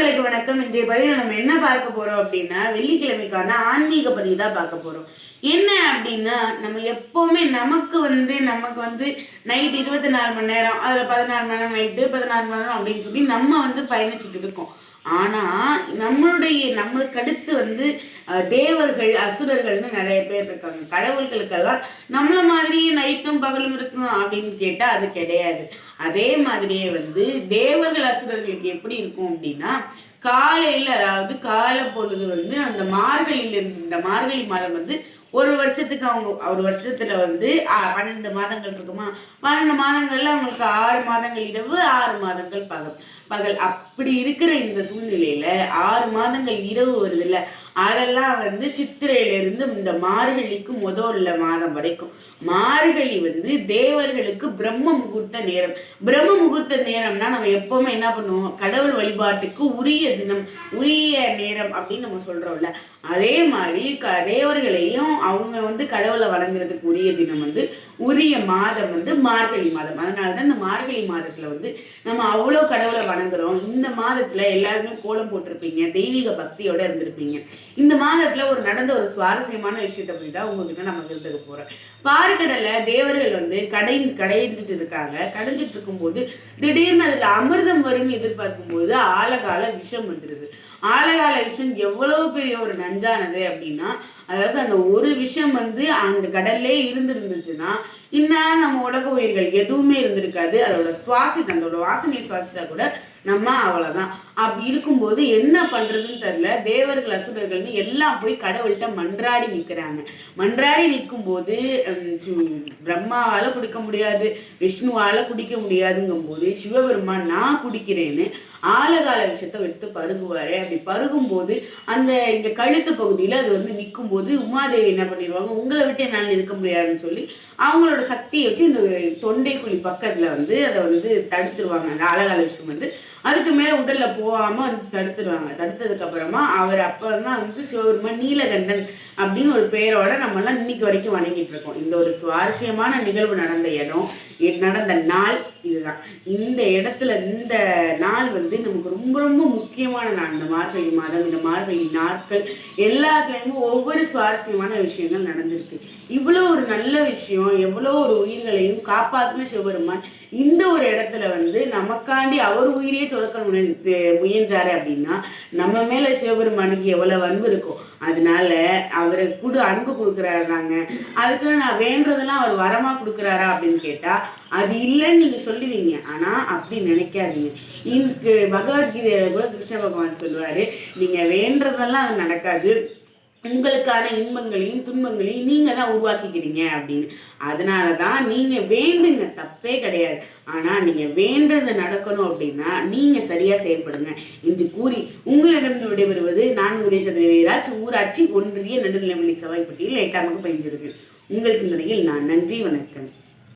சொந்தங்களுக்கு வணக்கம். இன்றைய பதிவில் நம்ம என்ன பார்க்க போறோம் அப்படின்னா வெள்ளிக்கிழமைக்கான ஆன்மீக பதிவு தான் பார்க்க போறோம். என்ன அப்படின்னா நம்ம எப்பவுமே நமக்கு வந்து நமக்கு வந்து நைட் இருபத்தி நாலு மணி நேரம் அதில் பதினாறு மணி நேரம் நைட்டு பதினாறு மணி நேரம் அப்படின்னு சொல்லி நம்ம வந்து பயணிச்சுட்டு இருக்கோம். ஆனா நம்மளுடைய நம்மளுக்கு அடுத்து வந்து தேவர்கள் அசுரர்கள்னு நிறைய பேர் இருக்காங்க. கடவுள்களுக்கெல்லாம் நம்மள மாதிரியே நைட்டும் பகலும் இருக்கும் அப்படின்னு கேட்டா அது கிடையாது. அதே மாதிரியே வந்து தேவர்கள் அசுரர்களுக்கு எப்படி இருக்கும் அப்படின்னா காலையில அதாவது காலை பொழுது வந்து அந்த மார்கழியில இருந்து இந்த மார்கழி மாதம் வந்து ஒரு வருஷத்துக்கு அவங்க ஒரு வருஷத்துல வந்து பன்னெண்டு மாதங்கள் இருக்குமா? பன்னெண்டு மாதங்கள்ல அவங்களுக்கு ஆறு மாதங்கள் இரவு ஆறு மாதங்கள் பகல். பகல் அப்படி இருக்கிற இந்த சூழ்நிலையில ஆறு மாதங்கள் இரவு வருதுல்ல? அதெல்லாம் வந்து சித்திரையிலிருந்து இந்த மார்கழிக்கு முதல்ல மாதம் வரைக்கும். மார்கழி வந்து தேவர்களுக்கு பிரம்ம முகூர்த்த நேரம். பிரம்ம முகூர்த்த நேரம்னா நம்ம எப்பவுமே என்ன பண்ணுவோம்? கடவுள் வழிபாட்டுக்கு உரிய தினம் உரிய நேரம் அப்படின்னு நம்ம சொல்றோம்ல. அதே மாதிரி க- தேவர்களையும் அவங்க வந்து கடவுளை வணங்குறதுக்கு உரிய தினம் வந்து உரிய மாதம் வந்து மார்கழி மாதம். அதனால தான் இந்த மார்கழி மாதத்தில் வந்து நம்ம அவ்வளோ கடவுளை வணங்குறோம். இந்த மாதத்தில் எல்லாருமே கோலம் போட்டிருப்பீங்க தெய்வீக பக்தியோடு இருந்திருப்பீங்க. இந்த மாதத்தில் ஒரு நடந்த ஒரு சுவாரஸ்யமான விஷயத்தை பற்றி தான் உங்ககிட்ட நம்ம இருந்துக்க போகிறோம் பாறைக்கடலை தேவர்கள் வந்து கடை கடைஞ்சிட்டு இருக்காங்க. கடைஞ்சிட்டு இருக்கும்போது திடீர்னு அதில் அமிர்தம் வரும்னு எதிர்பார்க்கும் போது ஆழகால விஷம் வந்துடுது ஆழகால விஷம் எவ்வளவு பெரிய ஒரு நஞ்சானது அப்படின்னா அதாவது அந்த ஒரு ஒரு விஷயம் வந்து அந்த கடல்லே இருந்திருந்துச்சுன்னா இந்நேரம் நம்ம உலக உயிர்கள் எதுவுமே இருந்திருக்காது. அதோட சுவாசி அதோட வாசனையை சுவாசிச்சா கூட நம்ம அவ்வளவுதான். அப்படி இருக்கும்போது என்ன பண்றதுன்னு தெரியல. தேவர்கள் அசுரர்கள்னு எல்லாம் போய் கடவுள்கிட்ட மன்றாடி நிற்கிறாங்க மன்றாடி நிற்கும் போது பிரம்மாவால குடிக்க முடியாது விஷ்ணுவால குடிக்க முடியாதுங்கும் போது சிவபெருமான் நான் குடிக்கிறேன்னு ஆழகால விஷயத்தை எடுத்து பருகுவாரு. அப்படி பருகும்போது அந்த இந்த கழுத்து பகுதியில அது வந்து நிற்கும் போது உமாதேவி என்ன பண்ணிடுவாங்க? உங்களை விட்டு என்னால் இருக்க முடியாதுன்னு சொல்லி அவங்களோட சக்தியை வச்சு இந்த தொண்டை குழி வந்து அதை வந்து தடுத்துருவாங்க. அந்த அழகால விஷயம் வந்து. அதுக்கு மேலே உடலில் போகாமல் வந்து தடுத்துருவாங்க. தடுத்ததுக்கு அப்புறமா அவர் அப்பதான் வந்து சிவபெருமா நீலகண்டன் அப்படின்னு ஒரு பெயரோட நம்மலாம் இன்னைக்கு வரைக்கும் வணங்கிட்டு இருக்கோம். இந்த ஒரு சுவாரஸ்யமான நிகழ்வு நடந்த இடம் நடந்த நாள் இதுதான். இந்த இடத்துல இந்த நாள் வந்து நமக்கு ரொம்ப ரொம்ப முக்கியமான நாள். இந்த மார்கழி மாதம் இந்த மார்கழி நாட்கள் எல்லாத்துலேயுமே ஒவ்வொரு சுவாரஸ்யமான விஷயங்கள் நடந்திருக்கு. இவ்வளோ ஒரு நல்ல விஷயம் எவ்வளோ ஒரு உயிர்களையும் காப்பாற்றின சிவபெருமான் இந்த ஒரு இடத்துல வந்து நமக்காண்டி அவர் உயிரையே துறக்க முயன்று முயன்றாரு அப்படின்னா நம்ம மேலே சிவபெருமானுக்கு எவ்வளோ அன்பு இருக்கும் அதனால அவரை கூட அன்பு கொடுக்குறாரு நாங்க அதுக்கு நான் வேண்டதெல்லாம் அவர் வரமாக கொடுக்குறாரா அப்படின்னு கேட்டால் அது இல்லைன்னு நீங்கள் சொல்லுவீங்க. ஆனால் அப்படி நினைக்காதீங்க. இங்கு பகவத்கீதையில கூட கிருஷ்ண பகவான் சொல்லுவார் நீங்கள் வேண்டதெல்லாம் அது நடக்காது. உங்களுக்கான இன்பங்களையும் துன்பங்களையும் நீங்கள் தான் உருவாக்கிக்கிறீங்க அப்படின்னு. அதனால தான் நீங்கள் வேண்டுங்க தப்பே கிடையாது. ஆனால் நீங்கள் வேண்டது நடக்கணும் அப்படின்னா நீங்கள் சரியாக செயல்படுங்க என்று கூறி உங்களிடம் விடைபெறுவது நான் உதய ஊராட்சி ஒன்றிய நடுநிலைப்பள்ளி சவாய்ப்பட்டியில் எட்டாமுக்கு பயின்றிருக்கு. உங்கள் சிந்தனையில் நான் நன்றி வணக்கம்.